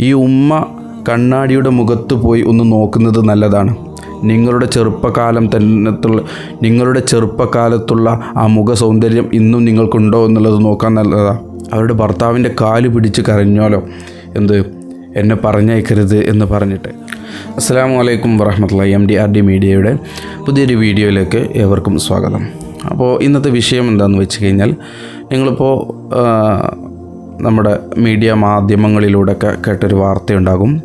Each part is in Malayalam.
ഈ ഉമ്മ കണ്ണാടിയുടെ മുഖത്ത് പോയി ഒന്ന് നോക്കുന്നത് നല്ലതാണ്. നിങ്ങളുടെ ചെറുപ്പകാലം തന്നെ നിങ്ങളുടെ ചെറുപ്പകാലത്തുള്ള ആ മുഖ സൗന്ദര്യം ഇന്നും നിങ്ങൾക്കുണ്ടോ എന്നുള്ളത് നോക്കാൻ നല്ലതാണ് അവരുടെ ഭർത്താവിന്റെ കാൽ പിടിച്ച് കരഞ്ഞോലോ. എന്ത്? എന്നെ പറഞ്ഞയക്കരുത് എന്ന് പറഞ്ഞിട്ട്. അസ്സാം വലൈക്കും വറഹമത്തുള്ള എം ഡി ആർ ഡി മീഡിയയുടെ പുതിയൊരു വീഡിയോയിലേക്ക് ഏവർക്കും സ്വാഗതം. അപ്പോൾ ഇന്നത്തെ വിഷയം എന്താണെന്ന് വെച്ച് കഴിഞ്ഞാൽ നിങ്ങളിപ്പോൾ നമ്മുടെ മീഡിയ മാധ്യമങ്ങളിലൂടെയൊക്കെ കേട്ടൊരു വാർത്തയുണ്ടാകും.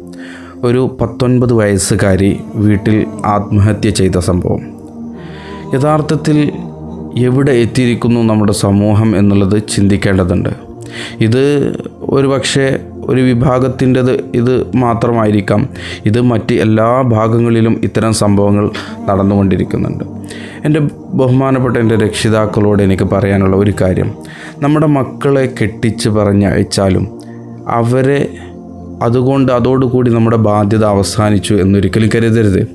ഒരു പത്തൊൻപത് വയസ്സുകാരി വീട്ടിൽ ആത്മഹത്യ ചെയ്ത സംഭവം. യഥാർത്ഥത്തിൽ എവിടെ എത്തിയിരിക്കുന്നു നമ്മുടെ സമൂഹം എന്നുള്ളത് ചിന്തിക്കേണ്ടതുണ്ട്. ഇത് ഒരു പക്ഷേ ഒരു വിഭാഗത്തിന്റെത് ഇത് മാത്രമായിരിക്കാം. ഇത് മറ്റ് എല്ലാ ഭാഗങ്ങളിലും ഇത്തരം സംഭവങ്ങൾ നടന്നുകൊണ്ടിരിക്കുന്നുണ്ട്. എന്റെ ബഹുമാനപ്പെട്ട എന്റെ രക്ഷിതാക്കളോട് എനിക്ക് പറയാനുള്ള ഒരു കാര്യം. നമ്മുടെ മക്കളെ കെട്ടിച്ച് പറഞ്ഞയച്ചാലും അവരെ അതുകൊണ്ട് അതോടുകൂടി നമ്മുടെ ബാധ്യത അവസാനിച്ചു എന്നൊരിക്കലും കരുതരുത്.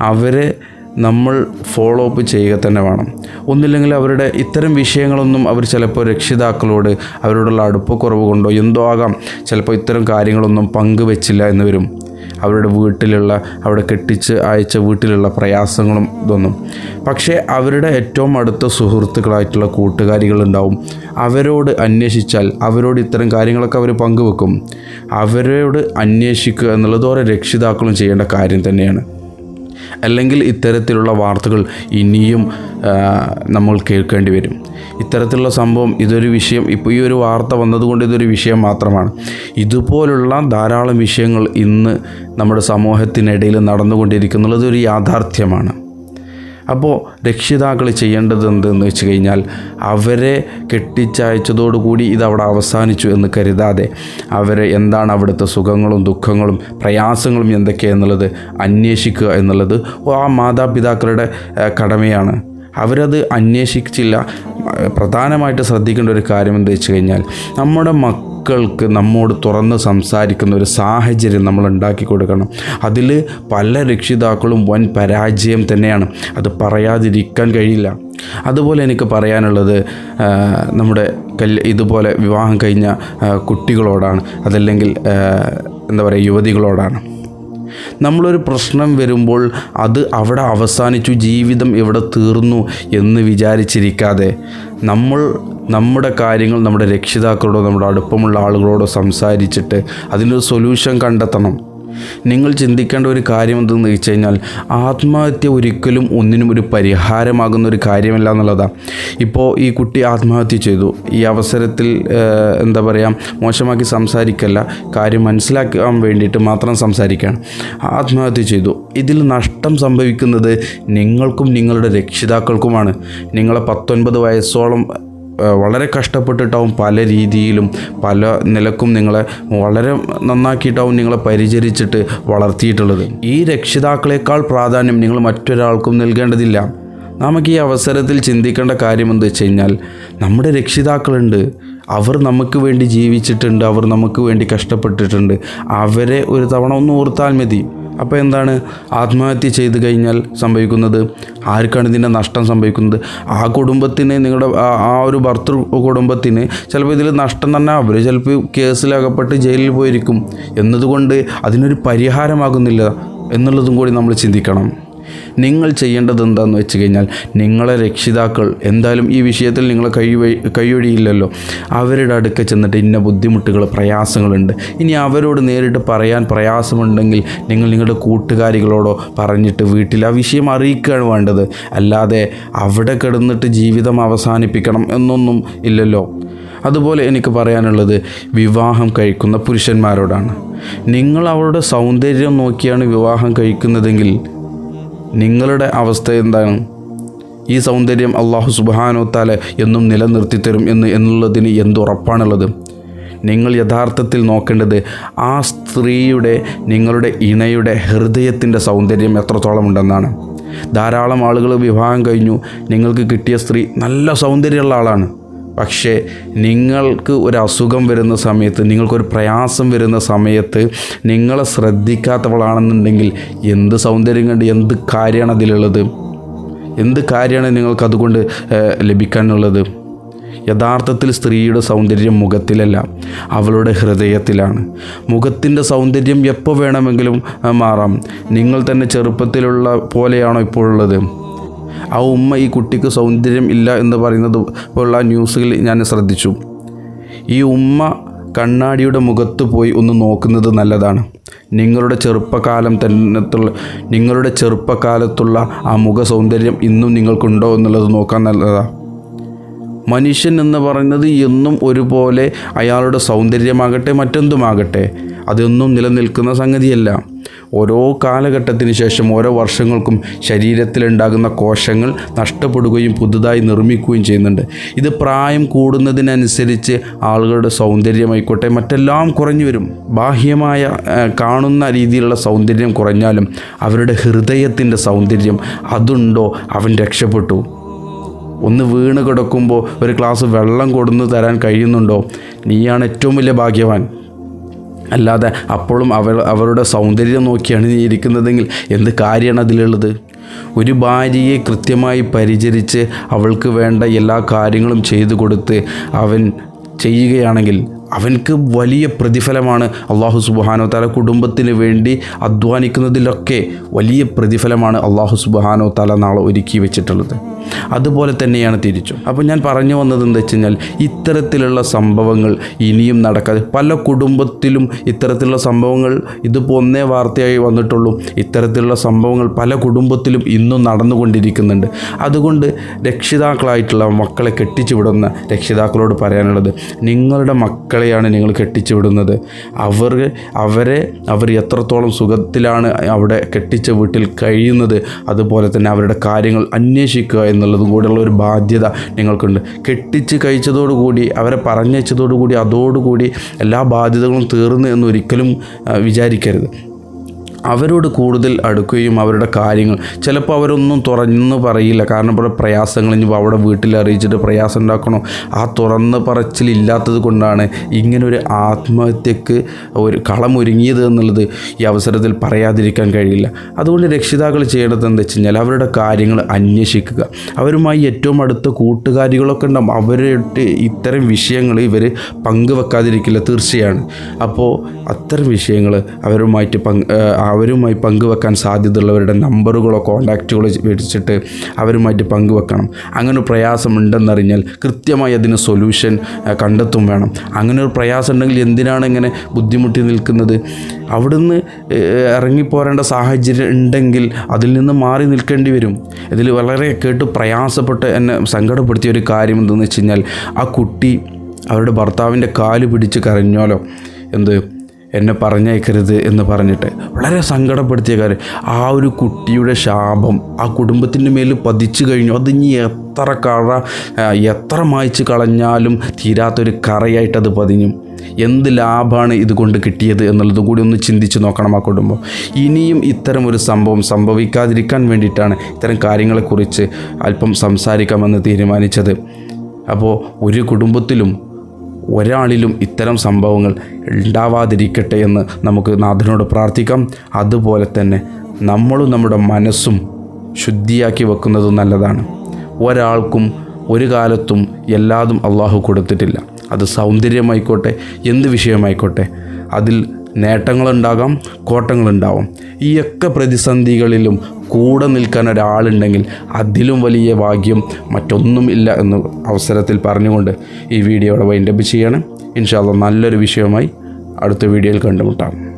അവരെ നമ്മൾ ഫോളോ അപ്പ് ചെയ്യുക തന്നെ വേണം. ഒന്നില്ലെങ്കിൽ അവരുടെ ഇത്തരം വിഷയങ്ങളൊന്നും അവർ ചിലപ്പോൾ രക്ഷിതാക്കളോട് അവരോടുള്ള അടുപ്പക്കുറവ് കൊണ്ടോ എന്തോ ആകാം. ചിലപ്പോൾ ഇത്തരം കാര്യങ്ങളൊന്നും പങ്കുവെച്ചില്ല എന്ന് വരും. അവരുടെ വീട്ടിലുള്ള അവിടെ കെട്ടിച്ച് അയച്ച വീട്ടിലുള്ള പ്രയാസങ്ങളും ഇതൊന്നും. പക്ഷേ അവരുടെ ഏറ്റവും അടുത്ത സുഹൃത്തുക്കളായിട്ടുള്ള കൂട്ടുകാരികളുണ്ടാവും. അവരോട് അന്വേഷിച്ചാൽ അവരോട് ഇത്തരം കാര്യങ്ങളൊക്കെ അവർ പങ്കുവെക്കും. അവരോട് അന്വേഷിക്കുക എന്നുള്ളത് ഓരോ രക്ഷിതാക്കളും ചെയ്യേണ്ട കാര്യം തന്നെയാണ്. അല്ലെങ്കിൽ ഇത്തരത്തിലുള്ള വാർത്തകൾ ഇനിയും നമ്മൾ കേൾക്കേണ്ടി വരും. ഇത്തരത്തിലുള്ള സംഭവം ഇതൊരു വിഷയം ഇപ്പോൾ ഈ ഒരു വാർത്ത വന്നതുകൊണ്ട് ഇതൊരു വിഷയം മാത്രമാണ്. ഇതുപോലുള്ള ധാരാളം വിഷയങ്ങൾ ഇന്ന് നമ്മുടെ സമൂഹത്തിനിടയിൽ നടന്നുകൊണ്ടിരിക്കുന്നുള്ളത് ഒരു യാഥാർത്ഥ്യമാണ്. അപ്പോൾ രക്ഷിതാക്കൾ ചെയ്യേണ്ടത് എന്തെന്ന് വെച്ച് കഴിഞ്ഞാൽ അവരെ കെട്ടിച്ചയച്ചതോടുകൂടി ഇത് അവിടെ അവസാനിച്ചു എന്ന് കരുതാതെ അവരെ എന്താണ് അവിടുത്തെ സുഖങ്ങളും ദുഃഖങ്ങളും പ്രയാസങ്ങളും എന്തൊക്കെയെന്നുള്ളത് അന്വേഷിക്കുക എന്നുള്ളത് ആ മാതാപിതാക്കളുടെ കടമയാണ്. അവരത് അന്വേഷിച്ചില്ല. പ്രധാനമായിട്ട് ശ്രദ്ധിക്കേണ്ട ഒരു കാര്യം എന്താ വെച്ച് കഴിഞ്ഞാൽ നമ്മുടെ മക്കൾക്ക് നമ്മോട് തുറന്ന് സംസാരിക്കുന്ന ഒരു സാഹചര്യം നമ്മൾ ഉണ്ടാക്കി കൊടുക്കണം. അതിൽ പല രക്ഷിതാക്കളും വൻ പരാജയം തന്നെയാണ്. അത് പറയാതിരിക്കാൻ കഴിയില്ല. അതുപോലെ എനിക്ക് പറയാനുള്ളത് നമ്മുടെ കൽ ഇതുപോലെ വിവാഹം കഴിഞ്ഞ കുട്ടികളോടാണ്. അതല്ലെങ്കിൽ എന്താ പറയുക യുവതികളോടാണ്. നമ്മളൊരു പ്രശ്നം വരുമ്പോൾ അത് അവിടെ അവസാനിച്ചു ജീവിതം ഇവിടെ തീർന്നു എന്ന് വിചാരിച്ചിരിക്കാതെ നമ്മൾ നമ്മുടെ കാര്യങ്ങൾ നമ്മുടെ രക്ഷിതാക്കളോടോ നമ്മുടെ അടുപ്പമുള്ള ആളുകളോടോ സംസാരിച്ചിട്ട് അതിനൊരു സൊല്യൂഷൻ കണ്ടെത്തണം. നിങ്ങൾ ചിന്തിക്കേണ്ട ഒരു കാര്യം എന്തെന്ന് വെച്ച് കഴിഞ്ഞാൽ ആത്മഹത്യ ഒരിക്കലും ഒന്നിനും ഒരു പരിഹാരമാകുന്ന ഒരു കാര്യമല്ല എന്നുള്ളതാണ് ഇപ്പോൾ ഈ കുട്ടി ആത്മഹത്യ ചെയ്തു. ഈ അവസരത്തിൽ എന്താ പറയുക മോശമാക്കി സംസാരിക്കല്ല. കാര്യം മനസ്സിലാക്കാൻ വേണ്ടിയിട്ട് മാത്രം സംസാരിക്കുകയാണ്. ആത്മഹത്യ ചെയ്തു. ഇതിൽ നഷ്ടം സംഭവിക്കുന്നത് നിങ്ങൾക്കും നിങ്ങളുടെ രക്ഷിതാക്കൾക്കുമാണ്. നിങ്ങളെ പത്തൊൻപത് വയസ്സോളം വളരെ കഷ്ടപ്പെട്ടിട്ടാവും പല രീതിയിലും പല നിലക്കും നിങ്ങളെ വളരെ നന്നാക്കിയിട്ടാവും നിങ്ങളെ പരിചരിച്ചിട്ട് വളർത്തിയിട്ടുള്ളത്. ഈ രക്ഷിതാക്കളെക്കാൾ പ്രാധാന്യം നിങ്ങൾ മറ്റൊരാൾക്കും നൽകേണ്ടതില്ല. നമുക്ക് ഈ അവസരത്തിൽ ചിന്തിക്കേണ്ട കാര്യം എന്താ വെച്ച് കഴിഞ്ഞാൽ നമ്മുടെ രക്ഷിതാക്കളുണ്ട്. അവർ നമുക്ക് വേണ്ടി ജീവിച്ചിട്ടുണ്ട് അവർ നമുക്ക് വേണ്ടി കഷ്ടപ്പെട്ടിട്ടുണ്ട്. അവരെ ഒരു തവണ ഒന്ന് ഓർത്താൽ മതി. അപ്പോൾ എന്താണ്? ആത്മഹത്യ ചെയ്ത് കഴിഞ്ഞാൽ സംഭവിക്കുന്നത് ആർക്കാണ് ഇതിന്റെ നഷ്ടം സംഭവിക്കുന്നത്? ആ കുടുംബത്തിന് നിങ്ങളുടെ ആ- ഒരു ഭർത്തൃ കുടുംബത്തിന് ചിലപ്പോൾ ഇതിൽ നഷ്ടം തന്നെ അവർ ചിലപ്പോൾ കേസിലകപ്പെട്ട് ജയിലിൽ പോയിരിക്കും. എന്നതുകൊണ്ട് അതിനൊരു പരിഹാരമാകുന്നില്ല എന്നുള്ളതും കൂടി നമ്മൾ ചിന്തിക്കണം. നിങ്ങൾ ചെയ്യേണ്ടത് എന്താണെന്ന് വെച്ച് കഴിഞ്ഞാൽ നിങ്ങളെ രക്ഷിതാക്കൾ എന്തായാലും ഈ വിഷയത്തിൽ നിങ്ങളെ കൈ കൈയൊഴിയില്ലല്ലോ അവരുടെ അടുക്ക ചെന്നിട്ട് ഇന്ന ബുദ്ധിമുട്ടുകൾ പ്രയാസങ്ങളുണ്ട്. ഇനി അവരോട് നേരിട്ട് പറയാൻ പ്രയാസമുണ്ടെങ്കിൽ നിങ്ങൾ നിങ്ങളുടെ കൂട്ടുകാരികളോടോ പറഞ്ഞിട്ട് വീട്ടിൽ ആ വിഷയം അറിയിക്കുകയാണ് വേണ്ടത്. അല്ലാതെ അവിടെ കിടന്നിട്ട് ജീവിതം അവസാനിപ്പിക്കണം എന്നൊന്നും ഇല്ലല്ലോ. അതുപോലെ എനിക്ക് പറയാനുള്ളത് വിവാഹം കഴിക്കുന്ന പുരുഷന്മാരോടാണ്. നിങ്ങൾ അവളുടെ സൗന്ദര്യം നോക്കിയാണ് വിവാഹം കഴിക്കുന്നതെങ്കിൽ നിങ്ങളുടെ അവസ്ഥ എന്താണ്? ഈ സൗന്ദര്യം അള്ളാഹു സുബാനോ താല എന്നും നിലനിർത്തി തരും എന്ന് എന്നുള്ളതിന് എന്തുറപ്പാണുള്ളത് നിങ്ങൾ യഥാർത്ഥത്തിൽ നോക്കേണ്ടത് ആ സ്ത്രീയുടെ നിങ്ങളുടെ ഇണയുടെ ഹൃദയത്തിന്റെ സൗന്ദര്യം എത്രത്തോളം ഉണ്ടെന്നാണ്. ധാരാളം ആളുകൾ വിവാഹം കഴിഞ്ഞു. നിങ്ങൾക്ക് കിട്ടിയ സ്ത്രീ നല്ല സൗന്ദര്യമുള്ള ആളാണ്. പക്ഷേ നിങ്ങൾക്ക് ഒരു അസുഖം വരുന്ന സമയത്ത് നിങ്ങൾക്കൊരു പ്രയാസം വരുന്ന സമയത്ത് നിങ്ങളെ ശ്രദ്ധിക്കാത്തവളാണെന്നുണ്ടെങ്കിൽ എന്ത് സൗന്ദര്യം കണ്ട് എന്ത് കാര്യമാണ് അതിലുള്ളത്? എന്ത് കാര്യമാണ് നിങ്ങൾക്ക് അതുകൊണ്ട് ലഭിക്കാനുള്ളത്? യഥാർത്ഥത്തിൽ സ്ത്രീയുടെ സൗന്ദര്യം മുഖത്തിലല്ല അവളുടെ ഹൃദയത്തിലാണ്. മുഖത്തിന്റെ സൗന്ദര്യം എപ്പോൾ വേണമെങ്കിലും മാറാം. നിങ്ങൾ തന്നെ ചെറുപ്പത്തിലുള്ള പോലെയാണോ ഇപ്പോഴുള്ളത് ആ ഉമ്മ ഈ കുട്ടിക്ക് സൗന്ദര്യം ഇല്ല എന്ന് പറയുന്നത് ഉള്ള ന്യൂസുകൾ ഞാൻ ശ്രദ്ധിച്ചു. ഈ ഉമ്മ കണ്ണാടിയുടെ മുഖത്ത് പോയി ഒന്ന് നോക്കുന്നത് നല്ലതാണ്. നിങ്ങളുടെ ചെറുപ്പകാലം തന്നെ നിങ്ങളുടെ ചെറുപ്പകാലത്തുള്ള ആ മുഖ സൗന്ദര്യം ഇന്നും നിങ്ങൾക്കുണ്ടോ എന്നുള്ളത് നോക്കാൻ നല്ലതാണ് മനുഷ്യൻ എന്ന് പറയുന്നത് എന്നും ഒരുപോലെ അയാളുടെ സൗന്ദര്യമാകട്ടെ മറ്റെന്തുമാകട്ടെ അതൊന്നും നിലനിൽക്കുന്ന സംഗതിയല്ല. ഓരോ കാലഘട്ടത്തിന് ശേഷം ഓരോ വർഷങ്ങൾക്കും ശരീരത്തിലുണ്ടാകുന്ന കോശങ്ങൾ നഷ്ടപ്പെടുകയും പുതുതായി നിർമ്മിക്കുകയും ചെയ്യുന്നുണ്ട്. ഇത് പ്രായം കൂടുന്നതിനനുസരിച്ച് ആളുകളുടെ സൗന്ദര്യമായിക്കോട്ടെ മറ്റെല്ലാം കുറഞ്ഞു വരും. ബാഹ്യമായ കാണുന്ന രീതിയിലുള്ള സൗന്ദര്യം കുറഞ്ഞാലും അവരുടെ ഹൃദയത്തിന്റെ സൗന്ദര്യം അതുണ്ടോ? അവൻ രക്ഷപ്പെട്ടു. ഒന്ന് വീണ് കിടക്കുമ്പോൾ ഒരു ഗ്ലാസ് വെള്ളം കൊടുന്ന് തരാൻ കഴിയുന്നുണ്ടോ? നീയാണ് ഏറ്റവും വലിയ ഭാഗ്യവാൻ. അല്ലാതെ അപ്പോഴും അവർ അവരുടെ സൗന്ദര്യം നോക്കിയാണ് നീ ഇരിക്കുന്നതെങ്കിൽ എന്ത് കാര്യമാണ് അതിലുള്ളത്? ഒരു ഭാര്യയെ കൃത്യമായി പരിചരിച്ച് അവൾക്ക് വേണ്ട എല്ലാ കാര്യങ്ങളും ചെയ്തു കൊടുത്ത് അവൻ ചെയ്യുകയാണെങ്കിൽ അവൻക്ക് വലിയ പ്രതിഫലമാണ് അള്ളാഹു സുബാനോ താല കുടുംബത്തിന് വേണ്ടി അധ്വാനിക്കുന്നതിലൊക്കെ വലിയ പ്രതിഫലമാണ് അള്ളാഹു സുബാനോ താല നാളെ ഒരുക്കി വെച്ചിട്ടുള്ളത്. അതുപോലെ തന്നെയാണ് തിരിച്ചു. അപ്പോൾ ഞാൻ പറഞ്ഞു വന്നത് എന്താ വെച്ച് കഴിഞ്ഞാൽ ഇത്തരത്തിലുള്ള സംഭവങ്ങൾ ഇനിയും നടക്കാതെ പല കുടുംബത്തിലും ഇത്തരത്തിലുള്ള സംഭവങ്ങൾ ഇതിപ്പോൾ ഒന്നേ വാർത്തയായി വന്നിട്ടുള്ളൂ. ഇത്തരത്തിലുള്ള സംഭവങ്ങൾ പല കുടുംബത്തിലും ഇന്നും നടന്നുകൊണ്ടിരിക്കുന്നുണ്ട്. അതുകൊണ്ട് രക്ഷിതാക്കളായിട്ടുള്ള മക്കളെ കെട്ടിച്ചു വിടുന്ന രക്ഷിതാക്കളോട് പറയാനുള്ളത് നിങ്ങളുടെ മക്കളെയാണ് നിങ്ങൾ കെട്ടിച്ചു വിടുന്നത്. അവർ അവരെ അവർ എത്രത്തോളം സുഖത്തിലാണ് അവിടെ കെട്ടിച്ച വീട്ടിൽ കഴിയുന്നത് അതുപോലെ തന്നെ അവരുടെ കാര്യങ്ങൾ അന്വേഷിക്കുക എന്നുള്ളതും കൂടെയുള്ള ഒരു ബാധ്യത നിങ്ങൾക്കുണ്ട്. കെട്ടിച്ച് കഴിച്ചതോടുകൂടി അവരെ പറഞ്ഞയച്ചതോടുകൂടി അതോടുകൂടി എല്ലാ ബാധ്യതകളും തീർന്നു എന്ന് ഒരിക്കലും വിചാരിക്കരുത്. അവരോട് കൂടുതൽ അടുക്കുകയും അവരുടെ കാര്യങ്ങൾ. ചിലപ്പോൾ അവരൊന്നും തുറന്നു പറയില്ല. കാരണം ഇവിടെ പ്രയാസങ്ങൾ ഇനി അവിടെ വീട്ടിൽ അറിയിച്ചിട്ട് പ്രയാസം ഉണ്ടാക്കണോ? ആ തുറന്ന് പറച്ചിലില്ലാത്തത് കൊണ്ടാണ് ഇങ്ങനൊരു ആത്മഹത്യക്ക് ഒരു കളമൊരുങ്ങിയത് എന്നുള്ളത് ഈ അവസരത്തിൽ പറയാതിരിക്കാൻ കഴിയില്ല. അതുകൊണ്ട് രക്ഷിതാക്കൾ ചെയ്യേണ്ടത് എന്താ വെച്ച് കഴിഞ്ഞാൽ അവരുടെ കാര്യങ്ങൾ അന്വേഷിക്കുക. അവരുമായി ഏറ്റവും അടുത്ത കൂട്ടുകാരികളൊക്കെ ഉണ്ടാകും അവരുടെ ഇത്തരം വിഷയങ്ങൾ ഇവർ പങ്കുവെക്കാതിരിക്കില്ല. തീർച്ചയാണ്. അപ്പോൾ അത്തരം വിഷയങ്ങൾ അവരുമായിട്ട് പങ്ക് അവരുമായി പങ്കുവെക്കാൻ സാധ്യതയുള്ളവരുടെ നമ്പറുകളോ കോണ്ടാക്റ്റുകളോ വെച്ചിട്ട് അവരുമായിട്ട് പങ്കുവെക്കണം. അങ്ങനെ പ്രയാസമുണ്ടെന്നറിഞ്ഞാൽ കൃത്യമായി അതിന് സൊല്യൂഷൻ കണ്ടെത്തും വേണം. അങ്ങനെ ഒരു പ്രയാസം ഉണ്ടെങ്കിൽ എന്തിനാണ് ഇങ്ങനെ ബുദ്ധിമുട്ടി നിൽക്കുന്നത്? അവിടുന്ന് ഇറങ്ങിപ്പോരേണ്ട സാഹചര്യം ഉണ്ടെങ്കിൽ അതിൽ നിന്ന് മാറി നിൽക്കേണ്ടി വരും. ഇതിൽ വളരെ കേട്ട് പ്രയാസപ്പെട്ട് എന്നെ സങ്കടപ്പെടുത്തിയ ഒരു കാര്യം എന്തെന്ന് വെച്ച് കഴിഞ്ഞാൽ ആ കുട്ടി അവരുടെ ഭർത്താവിന്റെ കാൽ പിടിച്ച് കരഞ്ഞോലോ? എന്ത്? എന്നെ പറഞ്ഞയക്കരുത് എന്ന് പറഞ്ഞിട്ട് വളരെ സങ്കടപ്പെടുത്തിയ കാര്യം. ആ ഒരു കുട്ടിയുടെ ശാപം ആ കുടുംബത്തിന്റെ മേൽ പതിച്ചു കഴിഞ്ഞു. അത് ഇനി എത്ര കറ എത്ര മായ്ച്ച് കളഞ്ഞാലും തീരാത്തൊരു കറയായിട്ടത് പതിഞ്ഞു. എന്ത് ലാഭമാണ് ഇതുകൊണ്ട് കിട്ടിയത് എന്നുള്ളതും കൂടി ഒന്ന് ചിന്തിച്ച് നോക്കണം ആ കുടുംബം. ഇനിയും ഇത്തരം ഒരു സംഭവം സംഭവിക്കാതിരിക്കാൻ വേണ്ടിയിട്ടാണ് ഇത്തരം കാര്യങ്ങളെക്കുറിച്ച് അല്പം സംസാരിക്കാമെന്ന് തീരുമാനിച്ചത്. അപ്പോൾ ഒരു കുടുംബത്തിലും ഒരാളിലും ഇത്തരം സംഭവങ്ങൾ ഉണ്ടാവാതിരിക്കട്ടെ എന്ന് നമുക്ക് നാഥനോട് പ്രാർത്ഥിക്കാം. അതുപോലെ തന്നെ നമ്മളും നമ്മുടെ മനസ്സും ശുദ്ധിയാക്കി വെക്കുന്നത് നല്ലതാണ്. ഒരാൾക്കും ഒരു കാലത്തും എല്ലാതും അള്ളാഹു കൊടുത്തിട്ടില്ല. അത് സൗന്ദര്യമായിക്കോട്ടെ എന്ത് വിഷയമായിക്കോട്ടെ അതിൽ നേട്ടങ്ങളുണ്ടാകാം കോട്ടങ്ങളുണ്ടാവാം. ഈയൊക്കെ പ്രതിസന്ധികളിലും കൂടെ നിൽക്കാൻ ഒരാളുണ്ടെങ്കിൽ അതിലും വലിയ ഭാഗ്യം മറ്റൊന്നും ഇല്ല എന്ന് അവസരത്തിൽ പറഞ്ഞുകൊണ്ട് ഈ വീഡിയോയുടെ വൈൻഡപ്പ് ചെയ്യണം. ഇൻഷാല്ല നല്ലൊരു വിഷയമായി അടുത്ത വീഡിയോയിൽ കണ്ടുമുട്ടാം.